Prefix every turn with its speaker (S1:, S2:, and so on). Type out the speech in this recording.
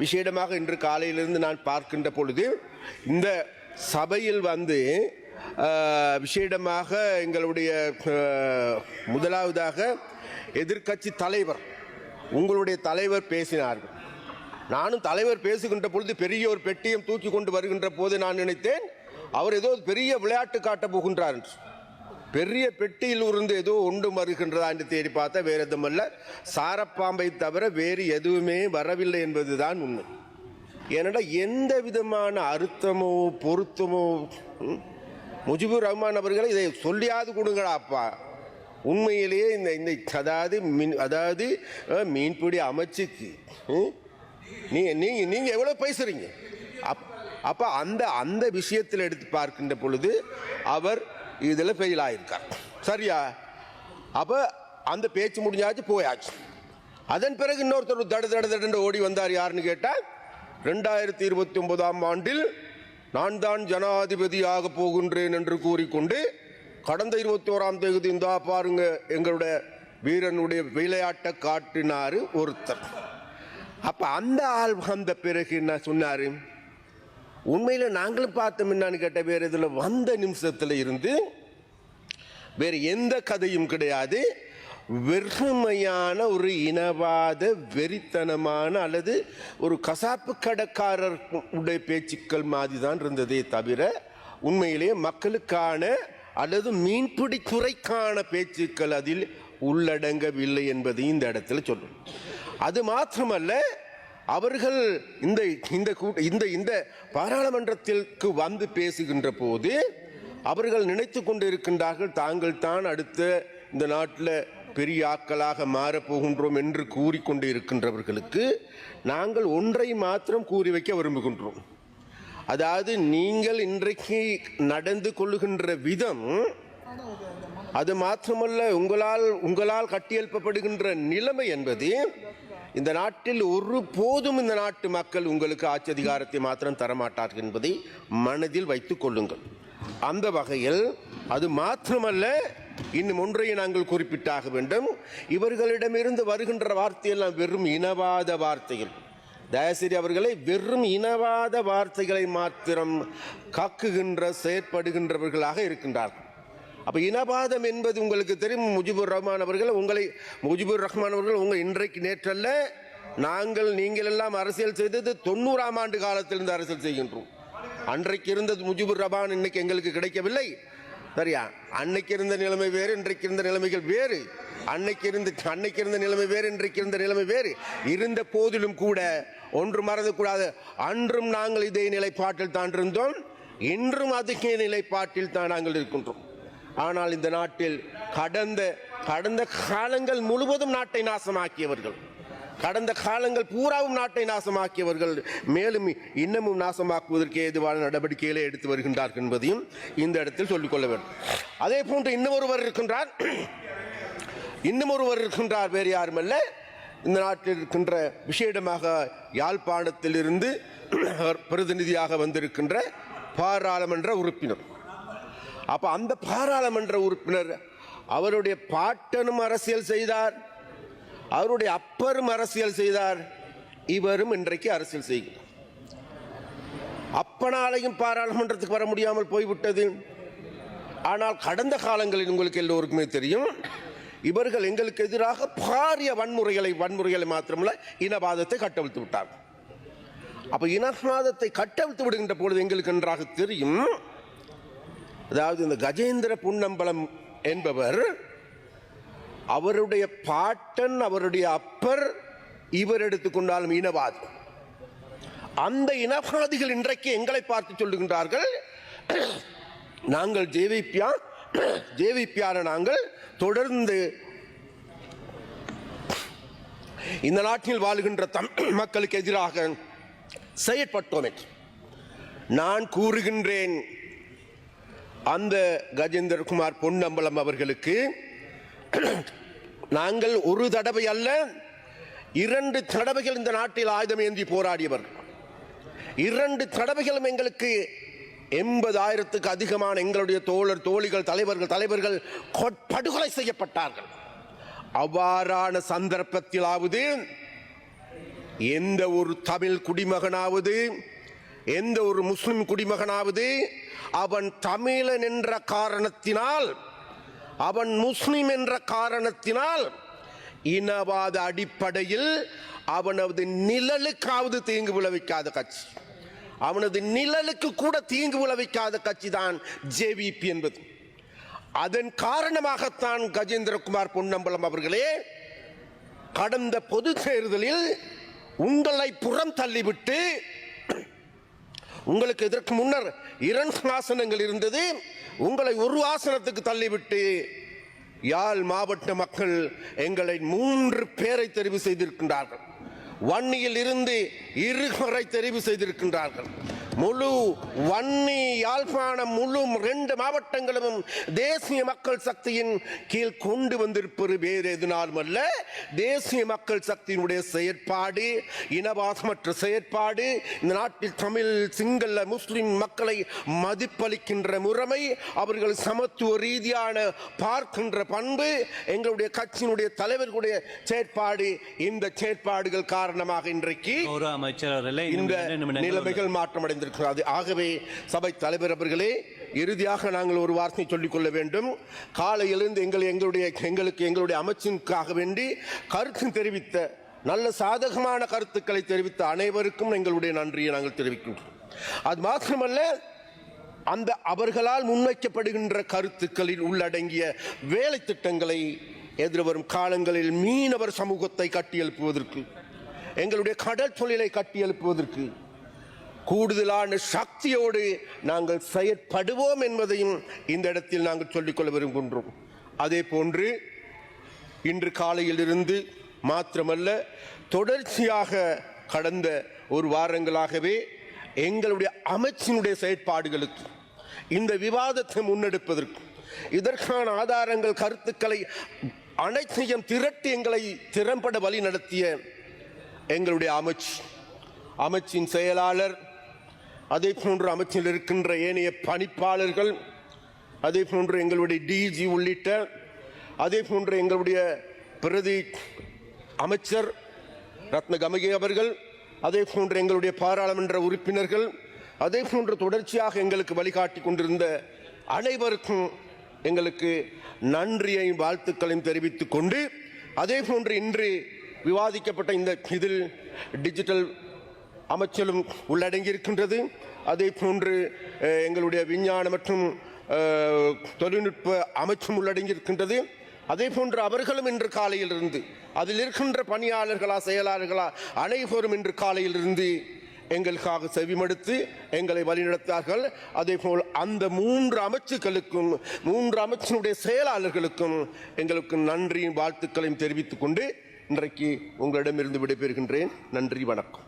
S1: விசேடமாக இன்று காலையிலிருந்து நான் பார்க்கின்ற பொழுது இந்த சபையில் வந்து விசேடமாக எங்களுடைய முதலாவதாக எதிர்க்கட்சி தலைவர் உங்களுடைய தலைவர் பேசினார்கள். நானும் தலைவர் பேசுகின்ற பொழுது பெரிய ஒரு பெட்டியம் தூக்கி கொண்டு வருகின்ற போது நான் நினைத்தேன் அவர் ஏதோ பெரிய விளையாட்டு காட்டப் போகின்றார் என்று. பெரிய பெட்டியில் இருந்து ஏதோ ஒன்று மறுகின்றதா என்று தேடி பார்த்தா வேறு எதுவுமல்ல சாரப்பாம்பை தவிர வேறு எதுவுமே வரவில்லை என்பதுதான் உண்மை. ஏனடா எந்த விதமான அர்த்தமோ பொருத்தமோ முஜிபுர் ரஹ்மான் அவர்களை இதை சொல்லியாவது கொடுங்களாப்பா உண்மையிலேயே இந்த இந்த அதாவது மீன் அதாவது மீன்பிடி அமைச்சுக்கு ம், நீ நீங்கள் நீங்கள் எவ்வளோ பேசுகிறீங்க அப் அப்போ அந்த அந்த விஷயத்தில் எடுத்து பார்க்கின்ற பொழுது அவர் இதில் ஃபெயில் ஆகியிருக்கார் சரியா? அப்போ அந்த பேச்சு முடிஞ்சாச்சு போயாச்சு. அதன் பிறகு இன்னொருத்தர் தட தட தடன்னு ஓடி வந்தார் யாருன்னு கேட்டால் ரெண்டாயிரத்தி இருபத்தி ஒன்பதாம் ஆண்டில் நான் தான் ஜனாதிபதியாக போகின்றேன் என்று கூறிக்கொண்டு கடந்த இருபத்தி ஓராம் தேதி இந்தா பாருங்க எங்களுடைய வீரனுடைய விளையாட்டை காட்டினாரு ஒருத்தர். அப்போ அந்த ஆள் வந்த பிறகு என்ன சொன்னார்? உண்மையில் நாங்களும் பார்த்தோம் என்னான்னு கேட்ட வேறு இதில் வந்த நிமிஷத்தில் இருந்து வேறு எந்த கதையும் கிடையாது. வெறுமையான ஒரு இனவாத வெறித்தனமான அல்லது ஒரு கசாப்பு கடைக்காரர் உடைய பேச்சுக்கள் மாதிரி தான் இருந்ததே தவிர உண்மையிலேயே மக்களுக்கான அல்லது மீன்பிடி துறைக்கான பேச்சுக்கள் அதில் உள்ளடங்கவில்லை என்பதையும் இந்த இடத்துல சொல்லணும் அது மாத்திரமல்ல அவர்கள் இந்த இந்த கூட்ட- இந்த இந்த பாராளுமன்றத்திற்கு வந்து பேசுகின்ற போது அவர்கள் நினைத்து கொண்டிருக்கின்றார்கள் தாங்கள் தான் அடுத்த இந்த நாட்டில் பெரிய ஆக்களாக மாறப்போகின்றோம் என்று கூறிக்கொண்டு இருக்கின்றவர்களுக்கு நாங்கள் ஒன்றை மாத்திரம் கூறி வைக்க விரும்புகின்றோம். அதாவது நீங்கள் இன்றைக்கு நடந்து கொள்ளுகின்ற விதம் அது மாத்திரமல்ல உங்களால் உங்களால் கட்டியெழுப்பப்படுகின்ற நிலைமை என்பது இந்த நாட்டில் ஒரு போதும் இந்த நாட்டு மக்கள் உங்களுக்கு ஆட்சி அதிகாரத்தை மாத்திரம் தரமாட்டார்கள் என்பதை மனதில் வைத்துக் கொள்ளுங்கள். அந்த வகையில் அது மாத்திரமல்ல இன்னும் ஒன்றையும் நாங்கள் குறிப்பிட்டாக வேண்டும். இவர்களிடமிருந்து வருகின்ற வார்த்தையெல்லாம் வெறும் இனவாத வார்த்தைகள். தயாசிரி அவர்களை வெறும் இனவாத வார்த்தைகளை மாத்திரம் காக்குகின்ற செயற்படுகின்றவர்களாக இருக்கின்றார்கள். அப்போ இனவாதம் என்பது உங்களுக்கு தெரியும் முஜிபுர் ரஹ்மான் அவர்கள். உங்களை முஜிபுர் ரஹ்மான் அவர்கள் உங்கள் இன்றைக்கு நேற்றல்ல நாங்கள் நீங்கள் எல்லாம் அரசியல் செய்தது தொண்ணூறாம் ஆண்டு காலத்திலிருந்து அரசியல் செய்கின்றோம். அன்றைக்கு இருந்தது முஜிபுர் ரஹ்மான் இன்னைக்கு எங்களுக்கு கிடைக்கவில்லை. சரியா? அன்னைக்கு இருந்த நிலைமை வேறு இன்றைக்கு இருந்த நிலைமைகள் வேறு. அன்னைக்கு இருந்த அன்னைக்கு இருந்த நிலைமை வேறு இன்றைக்கு இருந்த நிலைமை வேறு. இருந்த போதிலும் கூட ஒன்று மறந்துக்கூடாது. அன்றும் நாங்கள் இதே நிலைப்பாட்டில் தான் இருந்தோம். இன்றும் அதுக்கே நிலைப்பாட்டில் தான் நாங்கள் இருக்கின்றோம். ஆனால் இந்த நாட்டில் கடந்த கடந்த காலங்கள் முழுவதும் நாட்டை நாசமாக்கியவர்கள். கடந்த காலங்கள் பூராவும் நாட்டை நாசமாக்கியவர்கள். மேலும் இன்னமும் நாசமாக்குவதற்கு ஏதுவான நடவடிக்கைகளை எடுத்து வருகின்றார்கள் என்பதையும் இந்த இடத்தில் சொல்லிக்கொள்ள வேண்டும். அதே போன்று இன்னொருவர் இருக்கின்றார். இன்னும் ஒருவர் இருக்கின்றார் வேறு யாருமல்ல. இந்த நாட்டில் இருக்கின்ற விசேடமாக யாழ்ப்பாணத்திலிருந்து அவர் பிரதிநிதியாக வந்திருக்கின்ற பாராளுமன்ற உறுப்பினர். அப்போ அந்த பாராளுமன்ற உறுப்பினர் அவருடைய பாட்டனும் அரசியல் செய்தார். அவருடைய அப்பரும் அரசியல் செய்தார். இவரும் இன்றைக்கு அரசியல் செய்கிறார். அப்பனாலையும் பாராளுமன்றத்துக்கு வர முடியாமல் போய்விட்டது. ஆனால் கடந்த காலங்களில் உங்களுக்கு எல்லோருக்குமே தெரியும் இவர்கள் எங்களுக்கு எதிராக பாரிய வன்முறைகளை வன்முறைகளை மாத்திரமல்ல இனவாதத்தை கட்டவிழ்த்து விட்டார்கள் அப்ப இனவாதத்தை கட்டவிழ்த்து விடுகின்ற பொழுது எங்களுக்கு நன்றாக தெரியும் அதாவது இந்த கஜேந்திர புன்னம்பலம் என்பவர் அவருடைய பாட்டன் அவருடைய அப்பர் இவர் எடுத்துக்கொண்டாலும் இனவாதி அந்த இனவாதிகள் இன்றைக்கு எங்களை பார்த்து சொல்லுகின்றார்கள் நாங்கள் ஜேவிபியா ஜேவிபியார நாங்கள் தொடர்ந்து இந்த நாட்டில் வாழுகின்ற தமிழ் மக்களுக்கு எதிராக செயற்பட்டோம் என்று. நான் கூறுகின்றேன் அந்த கஜேந்திரகுமார் பொன்னம்பலம் அவர்களுக்கு நாங்கள் ஒரு தடவை அல்ல இரண்டு தடவைகள் இந்த நாட்டில் ஆயுதம் ஏந்தி போராடியவர். இரண்டு தடவைகளும் எங்களுக்கு எண்பதாயிரத்துக்கு அதிகமான எங்களுடைய தோழர் தோழிகள் தலைவர்கள் தலைவர்கள் படுகொலை செய்யப்பட்டார்கள். அவ்வாறான சந்தர்ப்பத்திலாவது எந்த ஒரு தமிழ் குடிமகனாவது எந்த ஒரு முஸ்லிம் குடிமகனாவது அவன் தமிழன் என்ற காரணத்தினால் அவன் முஸ்லிம் என்ற காரணத்தினால் இனவாத அடிப்படையில் அவனது நிழலுக்காவது தீங்கு விளைவிக்காத கட்சி. அவனது நிழலுக்கு கூட தீங்கு விளைவிக்காத கட்சி தான் ஜேவிபி என்பது. அதன் காரணமாகத்தான் கஜேந்திரகுமார் பொன்னம்பலம் அவர்களே கடந்த பொது தேர்தலில் உங்களை புறம் தள்ளிவிட்டு உங்களுக்கு இதற்கு முன்னர் இரண்டு ஆசனங்கள் இருந்தது. உங்களை ஒரு ஆசனத்துக்கு தள்ளிவிட்டு யாழ் மாவட்ட மக்கள் எங்களை மூன்று பேரை தெரிவு செய்திருக்கின்றார்கள். வன்னியில் இருந்து இருவரை தெரிவு செய்திருக்கின்றார்கள். முழு வன்னி யாழ்ப்பாணம் முழு ரெண்டு மாவட்டங்களும் தேசிய மக்கள் சக்தியின் கீழ் கொண்டு வந்திருப்பது வேறு எதுனாலும் அல்ல. தேசிய மக்கள் சக்தியினுடைய செயற்பாடு இனவாசமற்ற செயற்பாடு இந்த நாட்டில் தமிழ் சிங்கள முஸ்லிம் மக்களை மதிப்பளிக்கின்ற முறைமை அவர்கள் சமத்துவ ரீதியான பார்க்கின்ற பண்பு எங்களுடைய கட்சியினுடைய தலைவர்களுடைய செயற்பாடு இந்த செயற்பாடுகள் காரணமாக இன்றைக்கு
S2: அமைச்சர்
S1: இந்த நிலைமைகள் மாற்றம் அடைந்திருக்கிறது ஆகவே சபை தலைவர் அவர்களே இறுதியாக நாங்கள் ஒரு வார்த்தை சொல்லிக்கொள்ள வேண்டும். காலையிலிருந்து எங்கள் எங்களுடைய எங்களுக்கு எங்களுடைய அமைச்சிற்காக வேண்டி கருத்து தெரிவித்த நல்ல சாதகமான கருத்துக்களை தெரிவித்த அனைவருக்கும் எங்களுடைய நன்றியை நாங்கள் தெரிவிக்கின்றோம். அது மாத்திரமல்ல அந்த அவர்களால் முன்வைக்கப்படுகின்ற கருத்துக்களில் உள்ளடங்கிய வேலை திட்டங்களை எதிர்வரும் காலங்களில் மீனவர் சமூகத்தை கட்டியெழுப்புவதற்கு எங்களுடைய கடல் தொழிலை கட்டியெழுப்புவதற்கு கூடுதலான சக்தியோடு நாங்கள் செயற்படுவோம் என்பதையும் இந்த இடத்தில் நாங்கள் சொல்லிக்கொள்ள விரும்புகின்றோம். அதே போன்று இன்று காலையிலிருந்து மாத்திரமல்ல தொடர்ச்சியாக கடந்த ஒரு வாரங்களாகவே எங்களுடைய அமைச்சினுடைய செயற்பாடுகளுக்கு இந்த விவாதத்தை முன்னெடுப்பதற்கு இதற்கான ஆதாரங்கள் கருத்துக்களை அனைத்தையும் திரட்டி எங்களை திறம்பட வழி நடத்திய எங்களுடைய அமைச்சு அமைச்சின் செயலாளர் அதே போன்று அமைச்சில் இருக்கின்ற ஏனைய பணிப்பாளர்கள் அதே போன்று எங்களுடைய டிஜி உள்ளிட்ட அதே போன்று எங்களுடைய பிரதி அமைச்சர் ரத்ன கமகே அவர்கள் அதே போன்று எங்களுடைய பாராளுமன்ற உறுப்பினர்கள் அதே போன்று தொடர்ச்சியாக எங்களுக்கு வழிகாட்டி கொண்டிருந்த அனைவருக்கும் எங்களுக்கு நன்றியையும் வாழ்த்துக்களையும் தெரிவித்துக் கொண்டு அதே போன்று இன்று விவாதிக்கப்பட்ட இந்த இதில் டிஜிட்டல் அமைச்சலும் உள்ளடங்கியிருக்கின்றது. அதே போன்று எங்களுடைய விஞ்ஞான மற்றும் தொழில்நுட்ப அமைச்சும் உள்ளடங்கியிருக்கின்றது. அதே போன்று அவர்களும் இன்று காலையிலிருந்து அதில் இருக்கின்ற பணியாளர்களா செயலாளர்களா அனைவரும் இன்று காலையிலிருந்து எங்களுக்காக செவிமடுத்து எங்களை வழிநடத்தார்கள். அதே போல் அந்த மூன்று அமைச்சுக்களுக்கும் மூன்று அமைச்சனுடைய செயலாளர்களுக்கும் எங்களுக்கு நன்றியும் வாழ்த்துக்களையும் தெரிவித்துக் கொண்டு இன்றைக்கு உங்களிடமிருந்து விடைபெறுகின்றேன். நன்றி வணக்கம்.